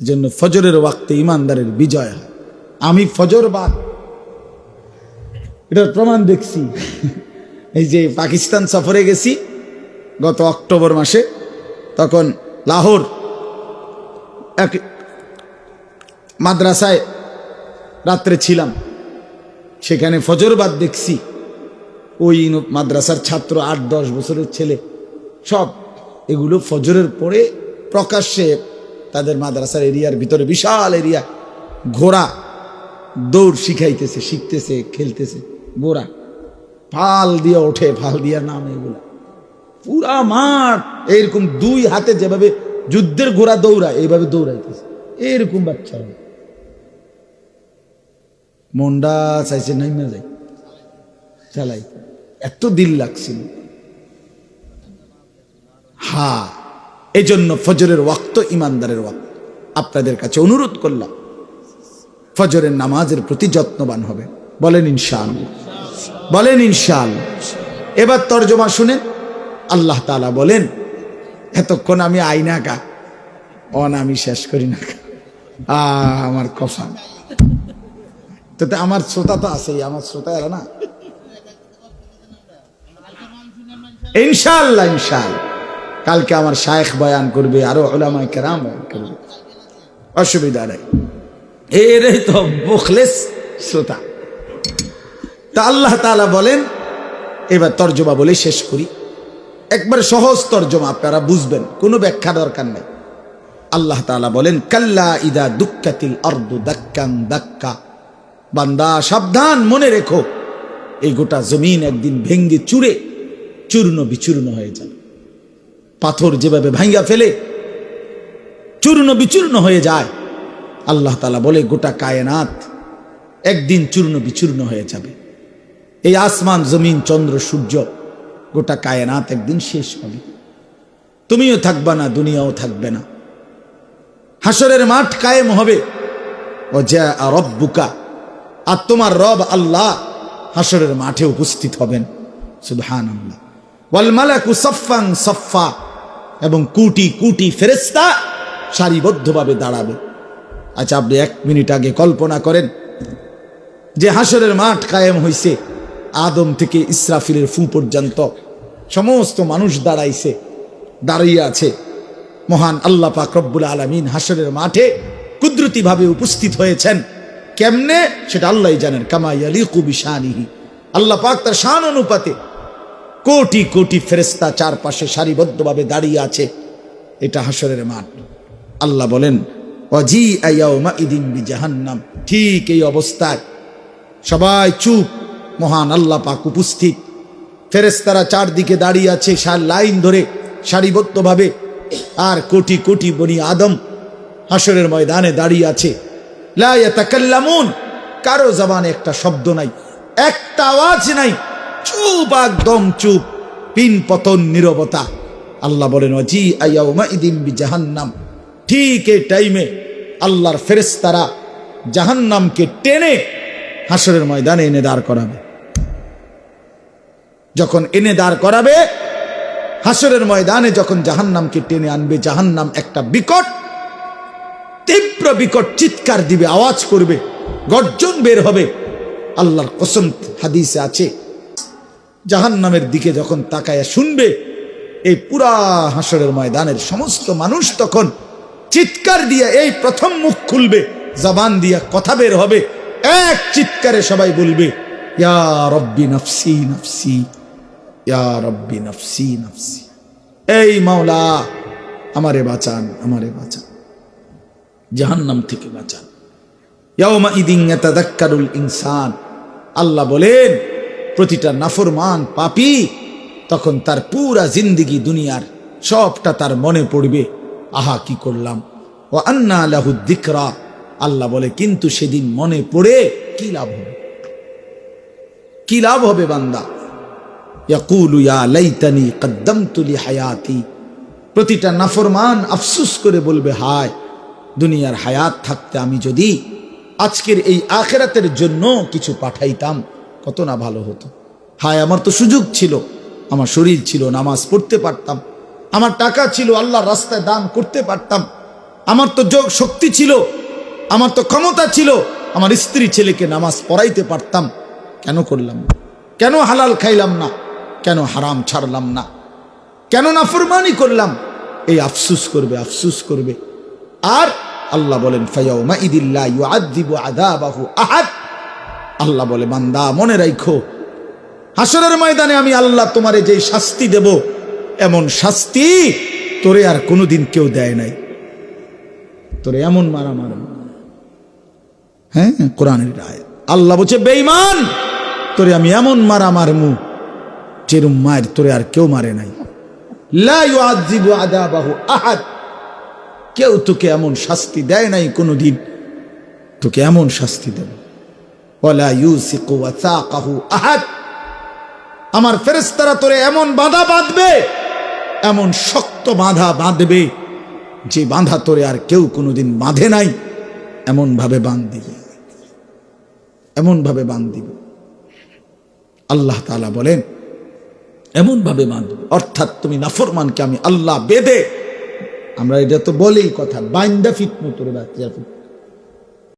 এজন্য ফজরের ওয়াক্তে ইমানদারের বিজয় হয়। আমি ফজর বাদ এটার প্রমাণ দেখছি। এই যে পাকিস্তান সফরে গেছি গত অক্টোবর মাসে, তখন লাহোর এক মাদ্রাসায় রাত্রে ছিলাম। সেখানে ফজরবাদ দেখছি। ওই মাদ্রাসার ছাত্র আট দশ বছরের ছেলে। সব এগুলো ফজরের পরে প্রকাশ্যে তাদের মাদ্রাসার এরিয়ার ভিতরে বিশাল এরিয়া। ঘোড়া দৌড় শিখাইতেছে, শিখতেছে, খেলতেছে। গোড়া ফাল দিয়ে ওঠে, ফাল দিয়া নাম এগুলা। পুরা মাঠ এইরকম দুই হাতে যেভাবে যুদ্ধের ঘোড়া দৌড়ায়, এইভাবে দৌড়াইতেছে। এরকম বাচ্চারা মন্ডা চাইছে নাই না যাই। চালাই। এত দিল লাগছিল। হা এই জন্য ফজরের ওয়াক্ত ইমানদারের ওয়াক্ত। আপনাদের কাছে অনুরোধ করলাম, ফজরের নামাজের প্রতি যত্নবান হবে। বলেন ইনশাল বলেন ইনশাল এবার তর্জমা শুনেন, আল্লাহ তালা বলেন, এতক্ষণ আমি আইনা কা অন আমি শেষ করি না আমার কফা তো আমার শ্রোতা তো আছেই, আমার শ্রোতা এরা না? ইনশাল্লাহ ইনশাল কালকে আমার শায়েখ বয়ান করবে, আরও ওলামায় কেরাম বয়ান করবে। অসুবিধা নেই। এর তো মুখলেস শ্রোতা। তা আল্লাহ তাআলা বলেন, এবার তর্জমা বলে শেষ করি। একবার সহজ তর্জমা আপনারা বুঝবেন, কোনো ব্যাখ্যা দরকার নেই। আল্লাহ তাআলা বলেন, কাল্লা ইদা দুক্কাতিল আরদু দাক্কান দাক্কা। বান্দা, সাবধান মনে রেখো, এই গোটা জমিন একদিন ভেঙ্গে চুরে চূর্ণ বিচূর্ণ হয়ে যাবে। পাথর যেভাবে ভাঙ্গা ফেলে, চূর্ণ বিচূর্ণ হয়ে যায়। আল্লাহ তালা বলে, গোটা কায়নাত একদিন চূর্ণ বিচূর্ণ হয়ে যাবে। এই আসমান, জমিন, চন্দ্র, সূর্য, গোটা কায়নাত একদিন শেষ হবে। তুমিও থাকবা না, দুনিয়াও থাকবে না। হাসরের মাঠ কায়েম হবে। ও যা রব্বুকা, আর তোমার রব আল্লাহ হাসরের মাঠে উপস্থিত হবেন। সুবহান আল্লাহ ওয়াল মালাকু সফাং সফা এবং কুটি কুটি ফেরেস্তা সারিবদ্ধভাবে দাঁড়াবে। আচ্ছা আপনি এক মিনিট আগে কল্পনা করেন যে হাসরের মাঠ কায়েম হইছে, আদম থেকে ইসরাফিলের ফু পর্যন্ত সমস্ত মানুষ দাঁড়াইছে, দাঁড়িয়ে আছে। মহান আল্লাহ পাক রব্বুল আলমিন হাসরের মাঠে কুদরতিভাবে উপস্থিত হয়েছেন। কেমনে? সেটা আল্লাহ জানেন। কামাই আলী কুবিশানিহি আল্লাহ পাক তার শান অনুপাতে কোটি কোটি ফেরেস্তা চারপাশে সারিবদ্ধভাবে দাঁড়িয়ে আছে। এটা হাসরের মাঠ। আল্লাহ বলেন অজি আয়াউমা ইদিন বি জাহান্নাম ঠিক এই অবস্থায় সবাই চুপ, মহান আল্লাহ পাক উপস্থিত। ফেরেস্তারা চারদিকে দাঁড়িয়ে আছে সার লাইন ধরে সারিবদ্ধভাবে। আর কোটি কোটি বনি আদম হাসরের ময়দানে দাঁড়িয়ে আছে। লা ইয়াতাকাল্লামুন। কারও জবানে একটা শব্দ নাই, একটা আওয়াজ নাই। চুপ একদম চুপ। পিন পতন, নীরবতা। আল্লাহ বলেন, অজি আয়াউমা ইদিন বি জাহান্নাম ঠিক এই টাইমে আল্লাহর ফেরেস্তারা জাহান্নামকে টেনে হাসরের ময়দানে এনে দাঁড় করাবে। যখন এনে দাঁড় করাবে হাসরের ময়দানে যখন জাহান্নামকে টেনে আনবে, জাহান্নাম একটা বিকট, তীব্র বিকট চিৎকার দিবে, আওয়াজ করবে, গর্জন বের হবে। আল্লাহর কসম হাদিসে আছে জাহান্নামের দিকে যখন তাকায় শুনবে, এই পুরা হাসরের ময়দানের সমস্ত মানুষ তখন চিৎকার দিয়ে এই প্রথম মুখ খুলবে, জবান দিয়া কথা বের হবে, এক চিৎকারে সবাই বলবে, ইয়া রব্বি এই মাওলা, আমারে বাঁচান আমারে বাঁচান, জাহান্নাম থেকে বাঁচান। ইয়াউমা ইদিন ইনসান, আল্লাহ বলেন প্রতিটা নাফরমান পাপি, তখন তার পুরা জিন্দিগি দুনিয়ার সবটা তার মনে পড়বে। আহা, কি করলাম? ও আন্না লাহু দিকরা। আল্লাহ বলে, কিন্তু সেদিন মনে পড়ে কি লাভ হবে? কি লাভ হবে বান্দা? হায়াতি প্রতিটা নাফরমান আফসুস করে বলবে, হায়, দুনিয়ার হায়াত থাকতে আমি যদি আজকের এই আখেরাতের জন্য কিছু পাঠাইতাম কত না ভালো হতো। হায়, আমার তো সুযোগ ছিল। আমার শরীর ছিল, নামাজ পড়তে পারতাম। আমার টাকা ছিল, আল্লাহর রাস্তায় দান করতে পারতাম। আমার তো যোগ শক্তি ছিল, আমার তো ক্ষমতা ছিল। আমার স্ত্রী ছেলেকে নামাজ পড়াইতে পারতাম। কেন করলাম না? কেন হালাল খাইলাম না? কেন হারাম ছাড়লাম না? কেন নাফরমানি করলাম? এই আফসুস করবে আফসুস করবে। আর আল্লাহ বলেন ফায়াউমা ইদিল্লা ইউআযযিবু আযাবাহু আহাদ। আল্লাহ বলে, বান্দা, মনে রাখো হাসরের ময়দানে আমি আল্লাহ তোমারে যে শাস্তি দেব, এমন শাস্তি তোরে আর কোনোদিন কেউ দেয় নাই। তোরে এমন মারা মারা হ্যাঁ কোরআনের আয়াত আল্লাহ বলছে, বেঈমান, তোরে আমি এমন মারা মারমু যেরম মায়ের তোরে আর কেউ মারে নাই। কেউ তোকে এমন শাস্তি দেয় নাই কোনোদিন, তোকে এমন শাস্তি দেবে। আমার ফেরেশতারা তোরে এমন বাঁধা বাঁধবে, এমন শক্ত বাঁধা বাঁধবে, যে বাঁধা তোরে আর কেউ কোনোদিন বাঁধে নাই এমন ভাবে বাঁধ দিবে এমন ভাবে বাঁধ দিবে আল্লাহ তালা বলেন এমন ভাবে বাঁধবে। অর্থাৎ তুমি নাফরমানকে আমি আল্লাহ বেদে আমরা এটা তো বলেই কথা, বাইন্দা ফিট মতো বাচ্চা